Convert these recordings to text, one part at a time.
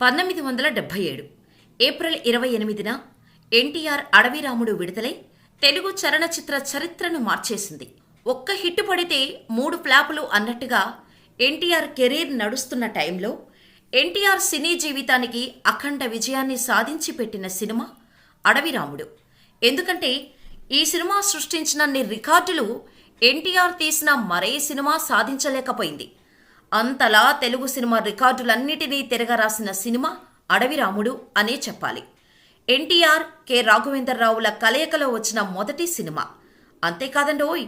పంతొమ్మిది వందల డెబ్బై ఏడు ఏప్రిల్ ఇరవై ఎనిమిదిన ఎన్టీఆర్ అడవిరాముడు విడుదలై తెలుగు చలనచిత్ర చరిత్రను మార్చేసింది. ఒక్క హిట్ పడితే మూడు ఫ్లాపులు అన్నట్టుగా ఎన్టీఆర్ కెరీర్ నడుస్తున్న టైంలో ఎన్టీఆర్ సినీ జీవితానికి అఖండ విజయాన్ని సాధించి పెట్టిన సినిమా అడవిరాముడు ఎందుకంటే ఈ సినిమా సృష్టించినన్ని రికార్డులు ఎన్టీఆర్ తీసిన మరే సినిమా సాధించలేకపోయింది. అంతలా తెలుగు సినిమా రికార్డులన్నిటినీ తిరగరాసిన సినిమా అడవిరాముడు అనే చెప్పాలి. ఎన్టీఆర్ కె. రాఘవేంద్రరావుల కలయికలో వచ్చిన మొదటి సినిమా. అంతేకాదండోయ్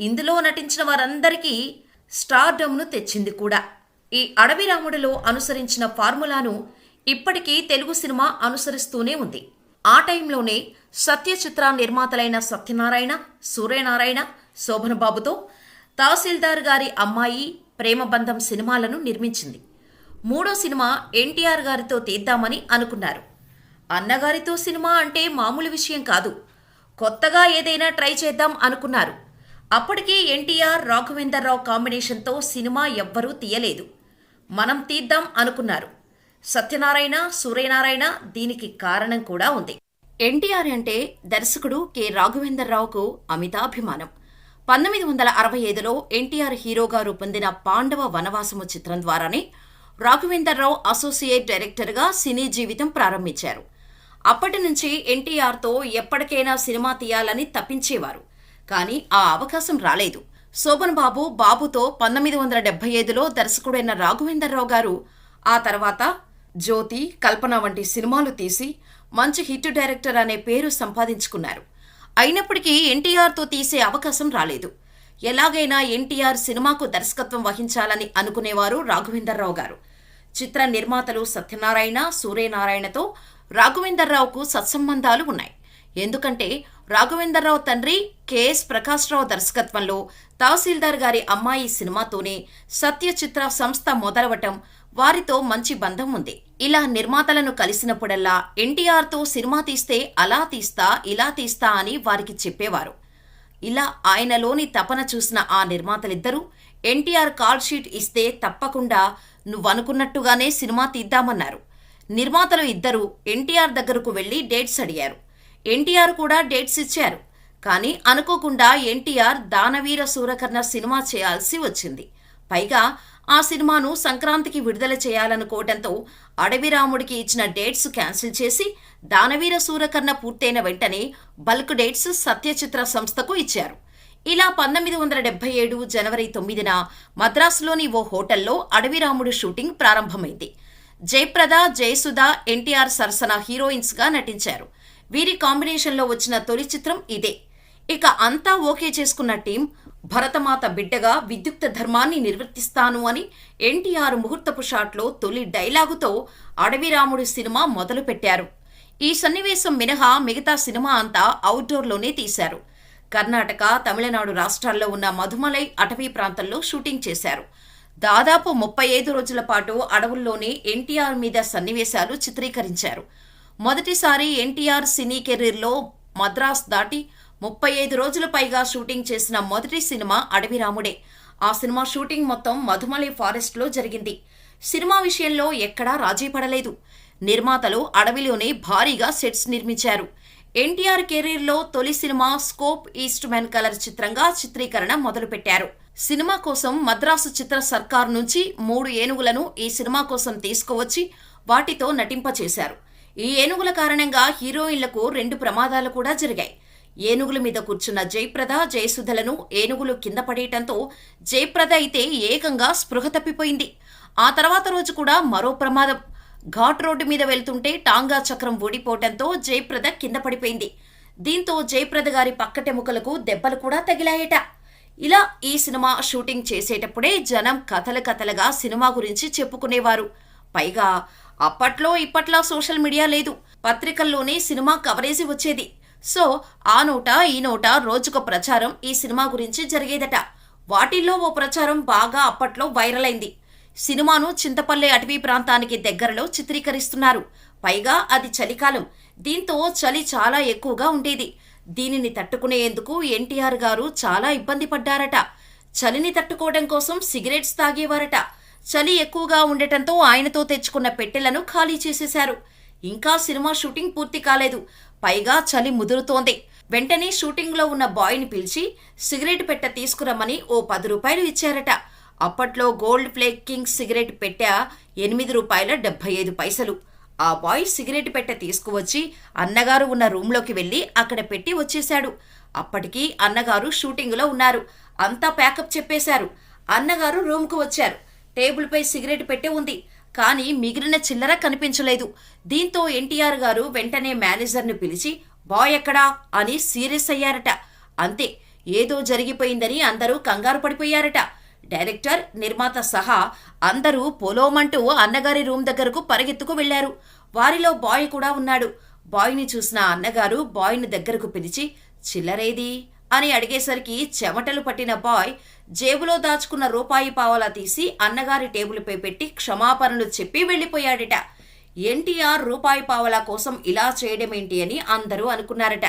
ఇందులో నటించిన వారందరికీ స్టార్డమ్ను తెచ్చింది కూడా. ఈ అడవిరాముడిలో అనుసరించిన ఫార్ములాను ఇప్పటికీ తెలుగు సినిమా అనుసరిస్తూనే ఉంది. ఆ టైంలోనే సత్య చిత్ర నిర్మాతలైన సత్యనారాయణ సూర్యనారాయణ శోభనబాబుతో తహసీల్దార్ గారి అమ్మాయి ప్రేమబంధం సినిమాలను నిర్మించింది. మూడో సినిమా ఎన్టీఆర్ గారితో తీద్దామని అనుకున్నారు. అన్నగారితో సినిమా అంటే మామూలు విషయం కాదు. కొత్తగా ఏదైనా ట్రై చేద్దాం అనుకున్నారు. అప్పటికే ఎన్టీఆర్ రాఘవేందర్రావు కాంబినేషన్తో సినిమా ఎవ్వరూ తీయలేదు. మనం తీద్దాం అనుకున్నారు. సత్యనారాయణ సూర్యనారాయణ దీనికి కారణం కూడా ఉంది. ఎన్టీఆర్ అంటే దర్శకుడు కె. రాఘవేంద్రరావుకు అమితాభిమానం. పంతొమ్మిది వందల అరవై ఐదులో ఎన్టీఆర్ హీరోగా రూపొందిన పాండవ వనవాసము చిత్రం ద్వారానే రాఘవేందర్రావు అసోసియేట్ డైరెక్టర్గా సినీ జీవితం ప్రారంభించారు. అప్పటి నుంచి ఎన్టీఆర్తో ఎప్పటికైనా సినిమా తీయాలని తప్పించేవారు. కానీ ఆ అవకాశం రాలేదు. శోభన్ బాబు బాబుతో పంతొమ్మిది వందల డెబ్బై ఐదులో దర్శకుడైన రాఘవేందర్రావు గారు ఆ తర్వాత జ్యోతి కల్పన వంటి సినిమాలు తీసి మంచి హిట్ డైరెక్టర్ అనే పేరు సంపాదించుకున్నారు. అయినప్పటికీ ఎన్టీఆర్తో తీసే అవకాశం రాలేదు. ఎలాగైనా ఎన్టీఆర్ సినిమాకు దర్శకత్వం వహించాలని అనుకునేవారు రాఘవేందర్రావు గారు. చిత్ర నిర్మాతలు సత్యనారాయణ సూర్యనారాయణతో రాఘవేందర్రావుకు సత్సంబంధాలు ఉన్నాయి. ఎందుకంటే రాఘవేందర్రావు తండ్రి కెఎస్ ప్రకాశ్రావు దర్శకత్వంలో తహసీల్దార్ గారి అమ్మాయి సినిమాతోనే సత్య చిత్ర సంస్థ మొదలవటం వారితో మంచి బంధం ఉంది. ఇలా నిర్మాతలను కలిసినప్పుడల్లా ఎన్టీఆర్తో సినిమా తీస్తే అలా తీస్తా ఇలా తీస్తా అని వారికి చెప్పేవారు. ఇలా ఆయనలోని తపన చూసిన ఆ నిర్మాతలిద్దరూ ఎన్టీఆర్ కాల్ షీట్ ఇస్తే తప్పకుండా నువ్వనుకున్నట్టుగానే సినిమా తీద్దామన్నారు. నిర్మాతలు ఇద్దరూ ఎన్టీఆర్ దగ్గరకు వెళ్ళి డేట్స్ అడిగారు. ఎన్టీఆర్ కూడా డేట్స్ ఇచ్చారు. కానీ అనుకోకుండా ఎన్టీఆర్ దానవీర సూరకర్ణ సినిమా చేయాల్సి వచ్చింది. పైగా ఆ సినిమాను సంక్రాంతికి విడుదల చేయాలనుకోవడంతో అడవిరాముడికి ఇచ్చిన డేట్స్ క్యాన్సిల్ చేసి దానవీర సూరకర్ణ పూర్తయిన వెంటనే బల్క్ డేట్స్ సత్యచిత్ర సంస్థకు ఇచ్చారు. ఇలా పంతొమ్మిది వందల డెబ్బై ఏడు జనవరి తొమ్మిదిన మద్రాసులోని ఓ హోటల్లో అడవిరాముడు షూటింగ్ ప్రారంభమైంది. జయప్రద జయసుధ ఎన్టీఆర్ సరసన హీరోయిన్స్గా నటించారు. వీరి కాంబినేషన్లో వచ్చిన తొలి చిత్రం ఇదే. ఇక అంతా ఓకే చేసుకున్న టీం భరతమాత బిడ్డగా విద్యుక్త ధర్మాన్ని నిర్వర్తిస్తాను అని ఎన్టీఆర్ ముహూర్తపు షాట్లో తొలి డైలాగుతో అడవిరాముడు సినిమా మొదలుపెట్టారు. ఈ సన్నివేశం మినహా మిగతా సినిమా అంతా అవుట్డోర్లోనే తీశారు. కర్ణాటక తమిళనాడు రాష్ట్రాల్లో ఉన్న మధుమలై అటవీ ప్రాంతంలో షూటింగ్ చేశారు. దాదాపు ముప్పై ఐదు రోజుల పాటు అడవుల్లోనే ఎన్టీఆర్ మీద సన్నివేశాలు చిత్రీకరించారు. మొదటిసారి ఎన్టీఆర్ సినీ కెరీర్లో మద్రాస్ దాటి ముప్పై ఐదు రోజుల పైగా షూటింగ్ చేసిన మొదటి సినిమా అడవిరాముడే ఆ సినిమా షూటింగ్ మొత్తం మధుమలై ఫారెస్ట్లో జరిగింది. సినిమా విషయంలో ఎక్కడా రాజీ పడలేదు. నిర్మాతలు అడవిలోనే భారీగా సెట్స్ నిర్మించారు. ఎన్టీఆర్ కెరీర్లో తొలి cinema scope Eastman colour చిత్రంగా చిత్రీకరణ మొదలుపెట్టారు. సినిమా కోసం మద్రాసు చిత్ర సర్కార్ నుంచి మూడు ఏనుగులను ఈ సినిమా కోసం తీసుకువచ్చి వాటితో నటింపచేశారు. ఈ ఏనుగుల కారణంగా హీరోయిన్లకు రెండు ప్రమాదాలు కూడా జరిగాయి. ఏనుగుల మీద కూర్చున్న జయప్రద జయసుధలను ఏనుగులు కింద పడేయటంతో జయప్రద అయితే ఏకంగా స్పృహ తప్పిపోయింది. ఆ తర్వాత రోజు కూడా మరో ప్రమాదం. ఘాట్ రోడ్డు మీద వెళ్తుంటే టాంగా చక్రం ఊడిపోవటంతో జయప్రద కింద పడిపోయింది. దీంతో జయప్రద గారి పక్కటెముకలకు దెబ్బలు కూడా తగిలాయట. ఇలా ఈ సినిమా షూటింగ్ చేసేటప్పుడే జనం కథల కథలుగా సినిమా గురించి చెప్పుకునేవారు. పైగా అప్పట్లో ఇప్పట్లో సోషల్ మీడియా లేదు. పత్రికల్లోనే సినిమా కవరేజీ వచ్చేది. సో ఆ నోట ఈ నోట రోజుకొ ప్రచారం ఈ సినిమా గురించి జరిగేదట. వాటిల్లో ఓ ప్రచారం బాగా అప్పట్లో వైరల్ అయింది. సినిమాను చింతపల్లె అటవీ ప్రాంతానికి దగ్గరలో చిత్రీకరిస్తున్నారు. పైగా అది చలికాలం. దీంతో చలి చాలా ఎక్కువగా ఉండేది. దీనిని తట్టుకునేందుకు ఎన్టీఆర్ గారు చాలా ఇబ్బంది పడ్డారట. చలిని తట్టుకోవడం కోసం సిగరెట్స్ తాగేవారట. చలి ఎక్కువగా ఉండటంతో ఆయనతో తెచ్చుకున్న పెట్టెలను ఖాళీ చేసేశారు. ఇంకా సినిమా షూటింగ్ పూర్తి కాలేదు. పైగా చలి ముదురుతోంది. వెంటనే షూటింగ్లో ఉన్న బాయ్ని పిలిచి సిగరెట్ పెట్ట తీసుకురమ్మని ఓ పది రూపాయలు ఇచ్చారట. అప్పట్లో గోల్డ్ ప్లే కింగ్ సిగరెట్ పెట్ట ఎనిమిది రూపాయల డెబ్బై ఐదు పైసలు. ఆ బాయ్ సిగరెట్ పెట్ట తీసుకువచ్చి అన్నగారు ఉన్న రూంలోకి వెళ్ళి అక్కడ పెట్టి వచ్చేశాడు. అప్పటికి అన్నగారు షూటింగ్లో ఉన్నారు. అంతా ప్యాకప్ చెప్పేశారు. అన్నగారు రూమ్కు వచ్చారు. టేబుల్పై సిగరెట్ పెట్టే ఉంది. కానీ మిగిలిన చిల్లర కనిపించలేదు. దీంతో ఎన్టీఆర్ గారు వెంటనే మేనేజర్ను పిలిచి బాయ్ ఎక్కడా? అని సీరియస్ అయ్యారట. అంతే ఏదో జరిగిపోయిందని అందరూ కంగారు పడిపోయారట. డైరెక్టర్ నిర్మాత సహా అందరూ పొలోమంటూ అన్నగారి రూమ్ దగ్గరకు పరిగెత్తుకు వెళ్ళారు వారిలో బాయ్ కూడా ఉన్నాడు. బాయ్ని చూసిన అన్నగారు బాయ్ని దగ్గరకు పిలిచి చిల్లరేది? అని అడిగేసరికి చెమటలు పట్టిన బాయ్ జేబులో దాచుకున్న రూపాయి పావలా తీసి అన్నగారి టేబుల్పై పెట్టి క్షమాపణలు చెప్పి వెళ్ళిపోయాడట. ఎన్టీఆర్ రూపాయి పావలా కోసం ఇలా చేయడమేంటి అని అందరూ అనుకున్నారట.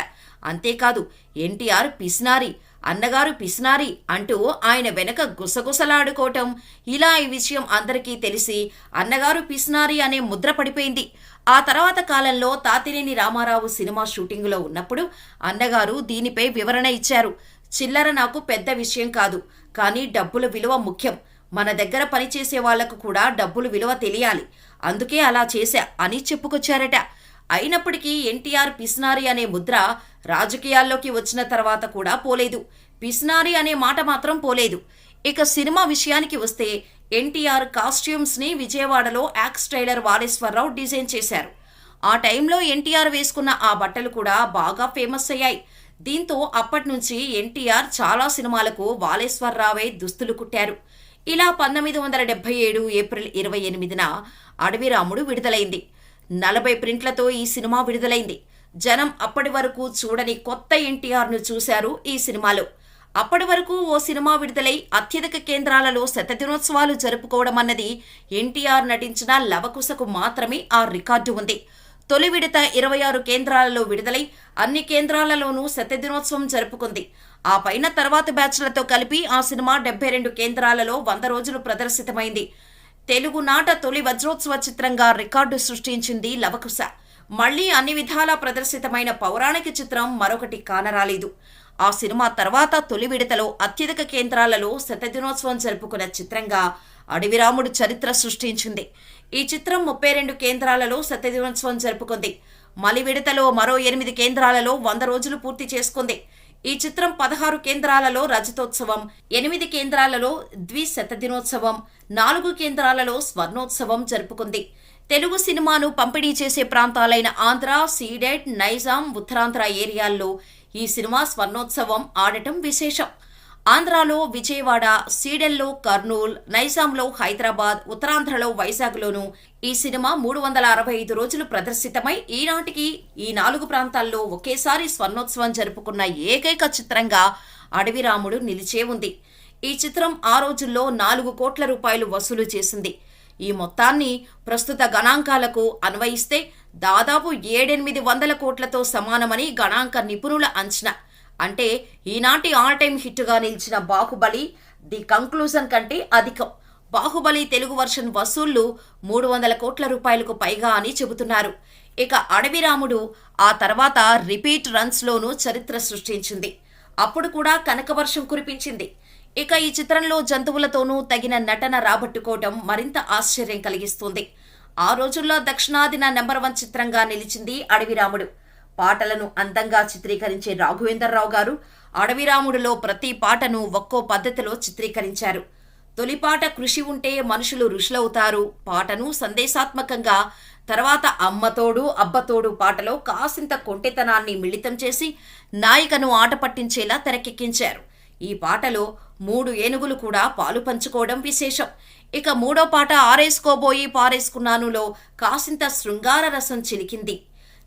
అంతేకాదు ఎన్టీఆర్ పిసినారి అన్నగారు పిసినారి అంటూ ఆయన వెనక గుసగుసలాడుకోవటం. ఇలా ఈ విషయం అందరికీ తెలిసి అన్నగారు పిసినారి అనే ముద్ర పడిపోయింది. ఆ తర్వాత కాలంలో తాతినేని రామారావు సినిమా షూటింగులో ఉన్నప్పుడు అన్నగారు దీనిపై వివరణ ఇచ్చారు. చిల్లర నాకు పెద్ద విషయం కాదు కానీ డబ్బుల విలువ ముఖ్యం. మన దగ్గర పనిచేసే వాళ్ళకు కూడా డబ్బులు విలువ తెలియాలి. అందుకే అలా చేశా అని చెప్పుకొచ్చారట. అయినప్పటికీ ఎన్టీఆర్ పిస్నారి అనే ముద్ర రాజకీయాల్లోకి వచ్చిన తర్వాత కూడా పోలేదు. పిస్నారి అనే మాట మాత్రం పోలేదు. ఇక సినిమా విషయానికి వస్తే ఎన్టీఆర్ కాస్ట్యూమ్స్ని విజయవాడలో యాక్స్ ట్రైలర్ వాలేశ్వరరావు డిజైన్ చేశారు. ఆ టైంలో ఎన్టీఆర్ వేసుకున్న ఆ బట్టలు కూడా బాగా ఫేమస్ అయ్యాయి. దీంతో అప్పటి నుంచి ఎన్టీఆర్ చాలా సినిమాలకు వాలేశ్వరరావే దుస్తులు కుట్టారు. ఇలా పంతొమ్మిది వందల డెబ్బై ఏడు ఏప్రిల్ ఇరవై ఎనిమిదిన అడవిరాముడు విడుదలైంది. నలభై ప్రింట్లతో ఈ సినిమా విడుదలైంది. జనం అప్పటి వరకు చూడని కొత్త ఎన్టీఆర్ను చూశారు ఈ సినిమాలో. అప్పటి వరకు ఓ సినిమా విడుదలై అత్యధిక కేంద్రాలలో శతదినోత్సవాలు జరుపుకోవడం అన్నది ఎన్టీఆర్ నటించిన లవకుశకు మాత్రమే ఆ రికార్డు ఉంది. తొలి విడత ఇరవై ఆరు కేంద్రాలలో విడుదలై అన్ని కేంద్రాలలోనూ శతదినోత్సవం జరుపుకుంది. ఆ పైన తర్వాత బ్యాచ్లతో కలిపి ఆ సినిమా డెబ్బై రెండు కేంద్రాలలో వంద రోజులు ప్రదర్శితమైంది. తెలుగు నాట తొలి వజ్రోత్సవ చిత్రంగా రికార్డు సృష్టించింది లవకుశ. మళ్ళీ అన్ని విధాలా ప్రదర్శితమైన పౌరాణిక చిత్రం మరొకటి కానరాలేదు. ఆ సినిమా తర్వాత తొలి విడతలో అత్యధిక కేంద్రాలలో శతదినోత్సవం జరుపుకున్న చిత్రంగా అడవిరాముడు చరిత్ర సృష్టించింది. ఈ చిత్రం ముప్పై రెండు కేంద్రాలలో శతదినోత్సవం జరుపుకుంది. మలి విడతలో మరో ఎనిమిది కేంద్రాలలో వంద రోజులు పూర్తి చేసుకుంది. ఈ చిత్రం పదహారు కేంద్రాలలో రజతోత్సవం ఎనిమిది కేంద్రాలలో ద్విశత దినోత్సవం నాలుగు కేంద్రాలలో స్వర్ణోత్సవం జరుపుకుంది. తెలుగు సినిమాను పంపిణీ చేసే ప్రాంతాలైన ఆంధ్ర సీడెడ్ నైజాం ఉత్తరాంధ్ర ఏరియాల్లో ఈ సినిమా స్వర్ణోత్సవం ఆడటం విశేషం. ఆంధ్రాలో విజయవాడ సీడెల్లో కర్నూల్ నైజాంలో హైదరాబాద్ ఉత్తరాంధ్రలో వైజాగ్లోనూ ఈ సినిమా మూడు వందల అరవై ఐదు రోజులు ప్రదర్శితమై ఈనాటికి ఈ నాలుగు ప్రాంతాల్లో ఒకేసారి స్వర్ణోత్సవం జరుపుకున్న ఏకైక చిత్రంగా అడవిరాముడు నిలిచే ఉంది. ఈ చిత్రం ఆ రోజుల్లో నాలుగు కోట్ల రూపాయలు వసూలు చేసింది. ఈ మొత్తాన్ని ప్రస్తుత గణాంకాలకు అన్వయిస్తే దాదాపు ఏడెనిమిది వందల కోట్లతో సమానమని గణాంక నిపుణుల అంచనా. అంటే ఈనాటి ఆల్ టైమ్ హిట్గా నిలిచిన బాహుబలి ది కంక్లూజన్ కంటే అధికం. బాహుబలి తెలుగు వర్షన్ వసూళ్ళు మూడు వందల కోట్ల రూపాయలకు పైగా అని చెబుతున్నారు. ఇక అడవిరాముడు ఆ తర్వాత రిపీట్ రన్స్లోనూ చరిత్ర సృష్టించింది. అప్పుడు కూడా కనకవర్షం కురిపించింది. ఇక ఈ చిత్రంలో జంతువులతోనూ తగిన నటన రాబట్టుకోవటం మరింత ఆశ్చర్యం కలిగిస్తుంది. ఆ రోజుల్లో దక్షిణాదిన నెంబర్ వన్ చిత్రంగా నిలిచింది అడవిరాముడు పాటలను అందంగా చిత్రీకరించే రాఘవేంద్రరావు గారు అడవిరాముడిలో ప్రతి పాటను ఒక్కో పద్ధతిలో చిత్రీకరించారు. తొలిపాట కృషి ఉంటే మనుషులు ఋషులవుతారు. పాటను సందేశాత్మకంగా తర్వాత అమ్మతోడు అబ్బతోడు పాటలో కాసింత కొంటెతనాన్ని మిళితం చేసి నాయికను ఆట పట్టించేలా తెరకెక్కించారు. ఈ పాటలో మూడు ఏనుగులు కూడా పాలు పంచుకోవడం విశేషం. ఇక మూడో పాట ఆరేసుకోబోయి పారేసుకున్నానులో కాసింత శృంగార రసం చిలికింది.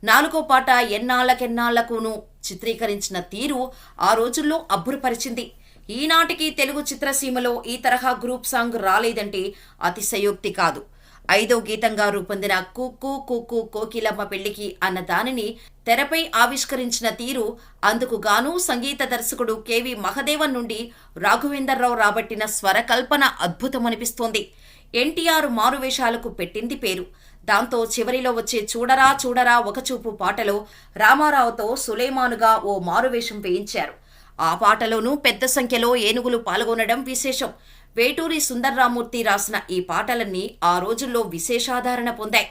నాలుగో పాట ఎన్నాళ్ళకెన్నాళ్ళకును చిత్రీకరించిన తీరు ఆ రోజుల్లో అబ్బురపరిచింది. ఈనాటికి తెలుగు చిత్రసీమలో ఈ తరహా గ్రూప్ సాంగ్ రాలేదంటే అతిశయోక్తి కాదు. ఐదో గీతంగా రూపొందిన కుక్కు కుక్కు కోకిలమ్మ పెళ్ళికి అన్న దానిని తెరపై ఆవిష్కరించిన తీరు అందుకు గాను సంగీత దర్శకుడు కెవి మహదేవన్ నుండి రాఘవేందర్రావు రాబట్టిన స్వరకల్పన అద్భుతమనిపిస్తోంది. ఎన్టీఆర్ మారువేషాలకు పెట్టింది పేరు. దాంతో చివరిలో వచ్చే చూడరా చూడరా ఒకచూపు పాటలో రామారావుతో సులేమానుగా ఓ మారువేషం వేయించారు. ఆ పాటలోనూ పెద్ద సంఖ్యలో ఏనుగులు పాల్గొనడం విశేషం. వేటూరి సుందర్రామూర్తి రాసిన ఈ పాటలన్నీ ఆ రోజుల్లో విశేషాధారణ పొందాయి.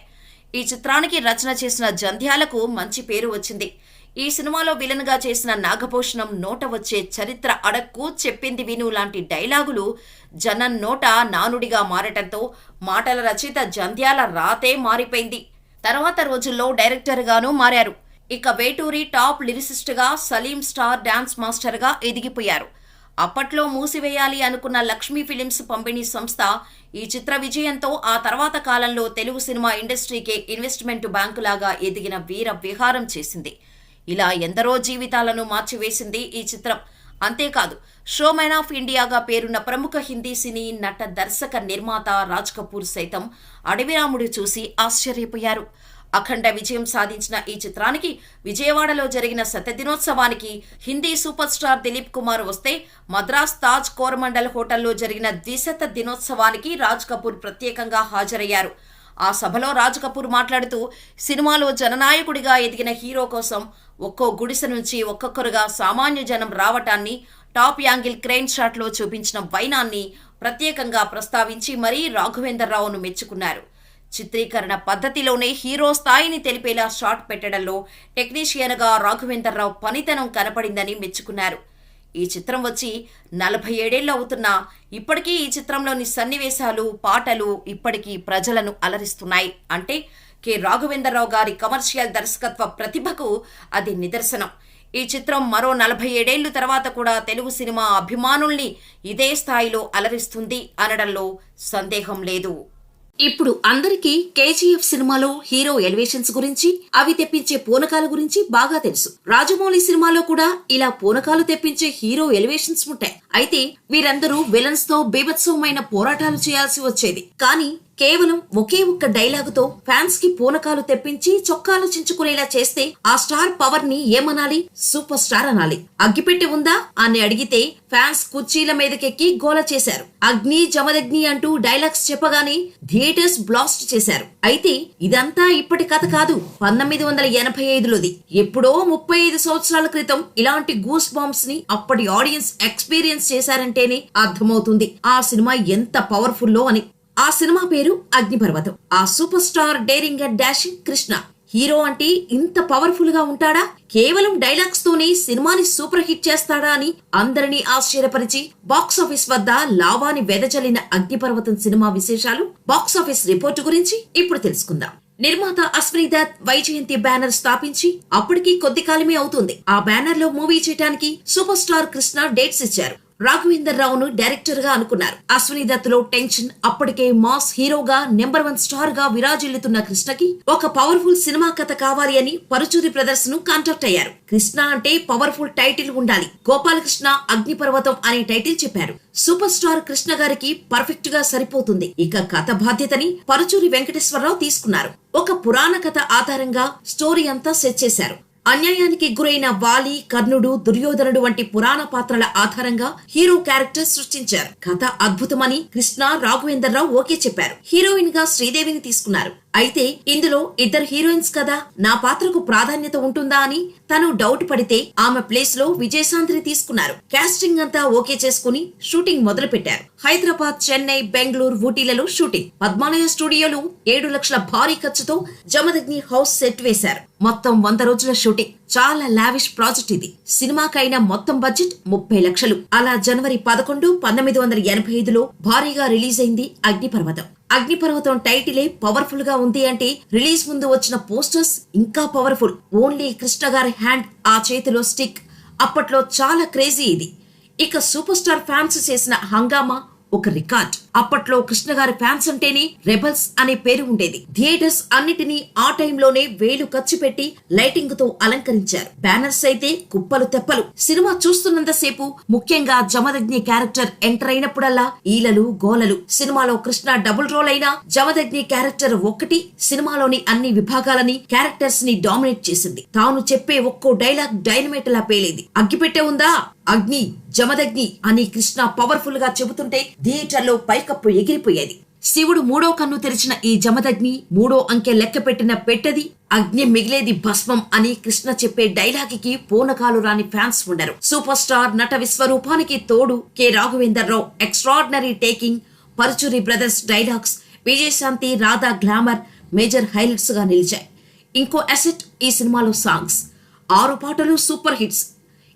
ఈ చిత్రానికి రచన చేసిన జంధ్యాలకు మంచి పేరు వచ్చింది. ఈ సినిమాలో విలన్గా చేసిన నాగభూషణం నోట వచ్చే చరిత్ర అడక్కు చెప్పింది విను లాంటి డైలాగులు జనం నోట నానుడిగా మారటంతో మాటల రచయిత జంధ్యాల రాతే మారిపోయింది. తర్వాత రోజుల్లో డైరెక్టర్గానూ మారారు. ఇక వేటూరి టాప్ లిరిసిస్ట్గా సలీం స్టార్ డాన్స్ మాస్టర్గా ఎదిగిపోయారు. అప్పట్లో మూసివేయాలి అనుకున్న లక్ష్మీ ఫిలిమ్స్ పంపిణీ సంస్థ ఈ చిత్ర విజయంతో ఆ తర్వాత కాలంలో తెలుగు సినిమా ఇండస్ట్రీకే ఇన్వెస్ట్మెంట్ బ్యాంకులాగా ఎదిగిన వీర విహారం చేసింది. ఇలా ఎందరో జీవితాలను మార్చివేసింది ఈ చిత్రం. అంతేకాదు షోమెన్ ఆఫ్ ఇండియాగా పేరున్న ప్రముఖ హిందీ సినీ నట దర్శక నిర్మాత రాజ్ కపూర్ సైతం అడవిరాముడు చూసి ఆశ్చర్యపోయారు. అఖండ విజయం సాధించిన ఈ చిత్రానికి విజయవాడలో జరిగిన శతదినోత్సవానికి హిందీ సూపర్ స్టార్ దిలీప్ కుమార్ వస్తే మద్రాస్ తాజ్ కోరమండల్ హోటల్లో జరిగిన ద్విశత దినోత్సవానికి రాజ్ కపూర్ ప్రత్యేకంగా హాజరయ్యారు. ఆ సభలో రాజ్ కపూర్ మాట్లాడుతూ సినిమాలో జననాయకుడిగా ఎదిగిన హీరో కోసం ఒక్కో గుడిసె నుంచి ఒక్కొక్కరుగా సామాన్య జనం రావటాన్ని టాప్ యాంగిల్ క్రెయిన్ షాట్లో చూపించిన వైనాన్ని ప్రత్యేకంగా ప్రస్తావించి మరీ రాఘవేంద్రరావును మెచ్చుకున్నారు. చిత్రీకరణ పద్ధతిలోనే హీరో స్థాయిని తెలిపేలా షాట్ పెట్టడంలో టెక్నీషియన్గా రాఘవేంద్రరావు పనితనం కనపడిందని మెచ్చుకున్నారు. ఈ చిత్రం వచ్చి నలభై ఏడేళ్ళు అవుతున్నా ఇప్పటికీ ఈ చిత్రంలోని సన్నివేశాలు పాటలు ఇప్పటికీ ప్రజలను అలరిస్తున్నాయి. అంటే కె. రాఘవేంద్రరావు గారి కమర్షియల్ దర్శకత్వ ప్రతిభకు అది నిదర్శనం. ఈ చిత్రం మరో నలభై ఏడేళ్ళు తర్వాత కూడా తెలుగు సినిమా అభిమానుల్ని ఇదే స్థాయిలో అలరిస్తుంది అనడంలో సందేహం లేదు. ఇప్పుడు అందరికీ కేజీఎఫ్ సినిమాలో హీరో ఎలివేషన్స్ గురించి అవి తెప్పించే పూనకాల గురించి బాగా తెలుసు. రాజమౌళి సినిమాలో కూడా ఇలా పూనకాలు తెప్పించే హీరో ఎలివేషన్స్ ఉంటాయి. అయితే వీరందరూ విలన్స్తో బీభత్సవమైన పోరాటాలు చేయాల్సి వచ్చేది. కానీ కేవలం ఒకే ఒక్క డైలాగుతో ఫ్యాన్స్కి పూనకాలు తెప్పించి చొక్కాలు చించుకునేలా చేస్తే ఆ స్టార్ పవర్ని ఏమనాలి? సూపర్ స్టార్ అనాలి. అగ్గిపెట్టి ఉందా? అని అడిగితే ఫ్యాన్స్ కుర్చీల మీదకెక్కి గోల చేశారు. అగ్ని జమదగ్ని అంటూ డైలాగ్స్ చెప్పగానే థియేటర్స్ బ్లాస్ట్ చేశారు. అయితే ఇదంతా ఇప్పటి కథ కాదు. పంతొమ్మిది వందల ఎనభై ఐదులోది. ఎప్పుడో ముప్పై ఐదు సంవత్సరాల క్రితం ఇలాంటి గూస్ బాంబ్స్ని అప్పటి ఆడియన్స్ ఎక్స్పీరియన్స్ చేశారంటేనే అర్థమవుతుంది. ఆ సినిమా ఎంత పవర్ఫుల్లో అని. ఆ సినిమా పేరు అగ్నిపర్వతం. ఆ super star daring and dashing Krishna. Hero అంటే ఇంత పవర్ఫుల్గా ఉంటాడా? కేవలం డైలాగ్స్ తోనే సినిమాని సూపర్ హిట్ చేస్తాడా అని అందరినీ ఆశ్చర్యపరిచి బాక్స్ ఆఫీస్ వద్ద లావాని వెదజల్లిన అగ్నిపర్వతం సినిమా విశేషాలు బాక్స్ ఆఫీస్ రిపోర్టు గురించి ఇప్పుడు తెలుసుకుందాం. నిర్మాత అశ్విని దత్ వైజయంతి బ్యానర్ స్థాపించి అప్పటికి కొద్ది కాలమే అవుతుంది. ఆ బ్యానర్లో మూవీ చేయడానికి సూపర్ స్టార్ కృష్ణ డేట్స్ ఇచ్చారు. రాఘవేందర్ రావును డైరెక్టర్గా అనుకున్నారు. అశ్విని దత్లో టెన్షన్ అప్పటికే మాస్ హీరోగా నెంబర్ వన్ స్టార్గా విరాజిల్లుతున్న కృష్ణకి ఒక పవర్ఫుల్ సినిమా కథ కావాలి అని పరుచూరి బ్రదర్స్ను కాంటాక్ట్ అయ్యారు. కృష్ణ అంటే పవర్ఫుల్ టైటిల్ ఉండాలి. గోపాలకృష్ణ అగ్నిపర్వతం అనే టైటిల్ చెప్పారు. సూపర్ స్టార్ కృష్ణ గారికి పర్ఫెక్ట్గా సరిపోతుంది. ఇక కథ బాధ్యతని పరుచూరి వెంకటేశ్వరరావు తీసుకున్నారు. ఒక పురాణ కథ ఆధారంగా స్టోరీ అంతా సెట్ చేశారు. అన్యాయానికి గురైన వాలి కర్ణుడు దుర్యోధనుడు వంటి పురాణ పాత్రల ఆధారంగా హీరో క్యారెక్టర్ సృష్టించారు. కథ అద్భుతమని కృష్ణ రాఘవేందర్ రావు ఓకే చెప్పారు. హీరోయిన్గా శ్రీదేవిని తీసుకున్నారు. అయితే ఇందులో ఇద్దరు హీరోయిన్స్ కదా. నా పాత్రకు ప్రాధాన్యత ఉంటుందా అని తను డౌట్ పడితే ఆమె ప్లేస్లో విజయశాంతిని తీసుకున్నారు. కాస్టింగ్ అంతా ఓకే చేసుకుని షూటింగ్ మొదలు పెట్టారు హైదరాబాద్ చెన్నై బెంగళూరు ఊటీలలో షూటింగ్. పద్మాలయ స్టూడియోలో ఏడు లక్షల భారీ ఖర్చుతో జమదగ్ని హౌస్ సెట్ వేశారు. మొత్తం వంద రోజుల షూటింగ్. చాలా లావిష్ ప్రాజెక్ట్ ఇది. సినిమాకైన మొత్తం బడ్జెట్ ముప్పై లక్షలు. అలా జనవరి పదకొండు పంతొమ్మిది వందల ఎనభై ఐదులో భారీగా రిలీజ్ అయింది అగ్నిపర్వతం. అగ్నిపర్వతం టైటిలే పవర్ఫుల్గా ఉంది అంటే రిలీజ్ ముందు వచ్చిన పోస్టర్స్ ఇంకా పవర్ఫుల్ ఓన్లీ కృష్ణ గారి హ్యాండ్ ఆ చేతిలో స్టిక్ అప్పట్లో చాలా క్రేజీ ఇది. ఇక సూపర్ స్టార్ ఫ్యాన్స్ చేసిన హంగామా ఒక రికార్డ్ అప్పట్లో కృష్ణ గారి ఫ్యాన్స్ అంటేనే రెబల్స్ అనే పేరు ఉండేది. థియేటర్స్ అన్నిటినీ ఆ టైంలోనే వేలు ఖర్చు పెట్టి లైటింగ్తో అలంకరించారు. బ్యానర్స్ అయితే కుప్పలు తెప్పలు. సినిమా చూస్తున్నంతసేపు ముఖ్యంగా జమదగ్ని క్యారెక్టర్ ఎంటర్ అయినప్పుడల్లా ఈలలు గోలలు. సినిమాలో కృష్ణ డబుల్ రోల్ అయినా జమదగ్ని క్యారెక్టర్ ఒక్కటి సినిమాలోని అన్ని విభాగాలని క్యారెక్టర్స్ని డామినేట్ చేసింది. తాను చెప్పే ఒక్కో డైలాగ్ డైనమేట్ లా పేలేది. అగ్గిపెట్టే ఉందా? అగ్ని జమదగ్ని అని కృష్ణ పవర్ఫుల్గా చెబుతుంటే థియేటర్లో పైకి పైకప్పు ఎగిరిపోయేది. శివుడు మూడో కన్ను తెరిచిన ఈ జమదగ్ని మూడో అంకె లెక్క పెట్టిన పెట్టది అగ్ని మిగిలేది భస్మం అని కృష్ణ చెప్పే డైలాగ్కి పూనకాలు రాని ఫ్యాన్స్ ఉండరు. సూపర్ స్టార్ నట విశ్వరూపానికి తోడు K. Raghavendar Rao extraordinary taking Paruchuri brothers dialogues Vijayashanti Radha glamour major హైలైట్స్గా నిలిచాయి. ఇంకో అసెట్ ఈ సినిమాలో సాంగ్స్. ఆరు పాటలు సూపర్ హిట్స్.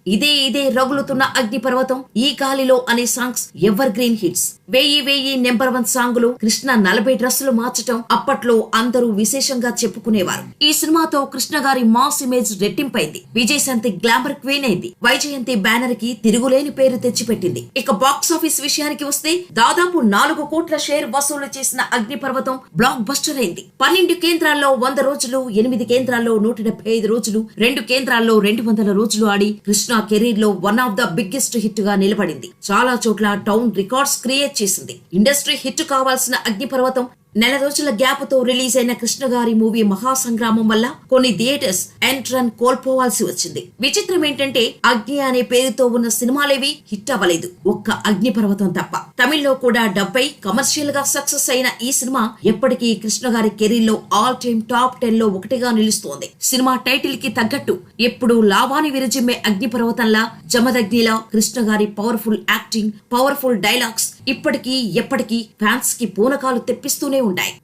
ఇదే ఇదే రగులుతున్న అగ్నిపర్వతం ఈ గాలిలో అనే సాంగ్స్ ఎవర్ గ్రీన్ హిట్స్. వెయ్యి వెయ్యి నెంబర్ వన్ సాంగులు కృష్ణ నలభై డ్రెస్సులు మార్చటం అప్పట్లో అందరూ విశేషంగా చెప్పుకునేవారు. ఈ సినిమాతో కృష్ణ గారి మాస్ ఇమేజ్ రెట్టింపైంది. విజయశాంతి గ్లామర్ క్వీన్ అయింది. వైజయంతి బ్యానర్కి తిరుగులేని పేరు తెచ్చిపెట్టింది. ఇక బాక్స్ ఆఫీస్ విషయానికి వస్తే దాదాపు నాలుగు కోట్ల షేర్ వసూలు చేసిన అగ్నిపర్వతం బ్లాక్ బస్టర్ అయింది. పన్నెండు కేంద్రాల్లో వంద రోజులు ఎనిమిది కేంద్రాల్లో నూట డెబ్బై ఐదు రోజులు రెండు కేంద్రాల్లో రెండు వందల రోజులు ఆడి కృష్ణ కెరీర్లో వన్ ఆఫ్ ద బిగ్గెస్ట్ హిట్గా నిలబడింది. చాలా చోట్ల టౌన్ రికార్డ్స్ క్రియేట్ చేసింది. ఇండస్ట్రీ హిట్ కావాల్సిన అగ్నిపర్వతం నెల రోజుల గ్యాప్తో రిలీజ్ అయిన కృష్ణ గారి మూవీ మహాసంగ్రామం వల్ల కొన్ని థియేటర్స్ ఎంట్రన్ కోల్పోవాల్సి వచ్చింది. విచిత్రం ఏంటంటే అగ్ని అనే పేరుతో ఉన్న సినిమాలేవి హిట్ అవ్వలేదు. ఒక్క అగ్నిపర్వతం తప్ప. తమిళ్ళో కూడా డబ్బై కమర్షియల్గా సక్సెస్ అయిన ఈ సినిమా ఎప్పటికీ కృష్ణ గారి కెరీర్లో ఆల్ టైమ్ టాప్ టెన్లో ఒకటిగా నిలుస్తోంది. సినిమా టైటిల్కి తగ్గట్టు ఎప్పుడు లావాని విరజిమ్మే అగ్నిపర్వతంలా జమదగ్నిలా కృష్ణ గారి పవర్ఫుల్ యాక్టింగ్ పవర్ఫుల్ డైలాగ్స్ ఇప్పటికీ ఎప్పటికీ ఫ్యాన్స్కి పూనకాలు తెప్పిస్తూనే ఉంటాయి.